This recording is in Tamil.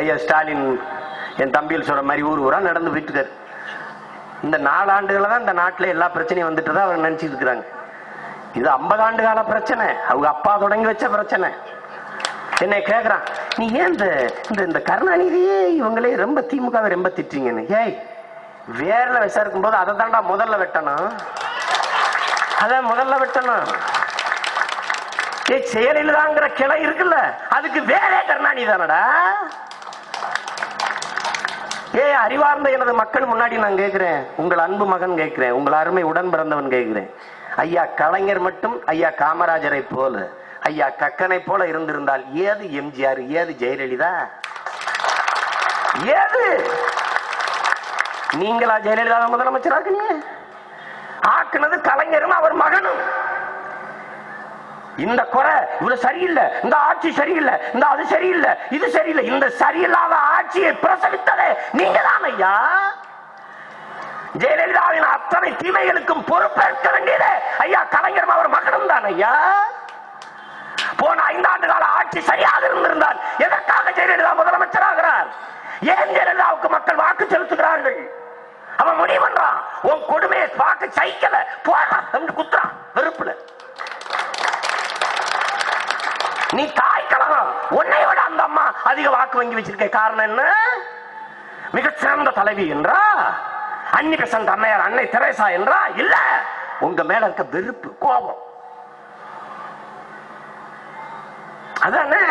ஐயா ஸ்டாலின் என் தம்பியில் சொல்ற மாதிரி ஊர் ஊரா நடந்து போயிட்டு இருக்காரு. இந்த நாலாண்டுகள தான் இந்த நாட்டில் எல்லா பிரச்சனையும் வந்துட்டு தான் அவங்க நினைச்சிட்டு இருக்கிறாங்க. இது ஐம்பது ஆண்டு கால பிரச்சனை. அவங்க அப்பா தொடங்கி வச்ச பிரச்சனை. என்னை கேட்குறான் நீ ஏன் இந்த இந்த இந்த கருணாநிதியே இவங்களே ரொம்ப திமுகவை ரொம்ப திட்டுறீங்கன்னு? ஏய் வேர்ல விசாரிக்கும் போது அதை தாண்டா முதல்ல வெட்டணும். அதான் முதல்ல வெட்டணும். ஏய் செயலிலாங்கிற கிளை இருக்குல்ல அதுக்கு வேறே கருணாநிதி தானடா? ஏ அறிவார்ந்த எனது மக்கள் முன்னாடி நான் கேட்கிறேன். உங்கள் அன்பு மகன் கேட்கிறேன். உங்கள் அருமை உடன் பிறந்தவன் கேட்கிறேன். ஐயா கலைஞர் மட்டும் ஐயா காமராஜரை போல ஐயா கக்கனை போல இருந்திருந்தால் ஏது எம்ஜிஆர் ஏது ஜெயலலிதா? ஏது? நீங்களா ஜெயலலிதா முதலமைச்சரா இருக்கீங்க ஆக்குனது கலைஞரும் அவர் மகனும். இந்த குறை இவ்வளவு சரியில்லை. இந்த ஆட்சி சரியில்லை. இந்த அது சரியில்லை. இது சரியில்லை. இந்த சரியில்லாத ஆட்சியை பிரசவித்ததே நீங்க தான் ஐயா. ஜெயலலிதாவின் அத்தனை தீமைகளுக்கும் பொறுப்பேற்க வேண்டியது. ஐயா கலைஞர் அவர் மகனும் தான் ஐயா. போன ஐந்தாண்டு கால ஆட்சி சரியாக இருந்திருந்தால் எதற்காக ஜெயலலிதா முதலமைச்சராகிறார்? ஏன் ஜெயலலிதாவுக்கு மக்கள் வாக்கு செலுத்துகிறார்கள்? அவன் முடிவு பண்றான் உன் கொடுமையை பார்க்க சைக்கல போறான் நீ தாய் கழகம் உன்னை விட அந்த அம்மா அதிக வாக்கு வங்கி வச்சிருக்க காரணம் என்ன? மிகச்சிறந்த தலைவி என்றா? அன்னி பெசன்ட் அம்மையார் அன்னை தெரேசா என்றா? இல்ல. உங்க மேல இருக்க வெறுப்பு கோபம். அதானே?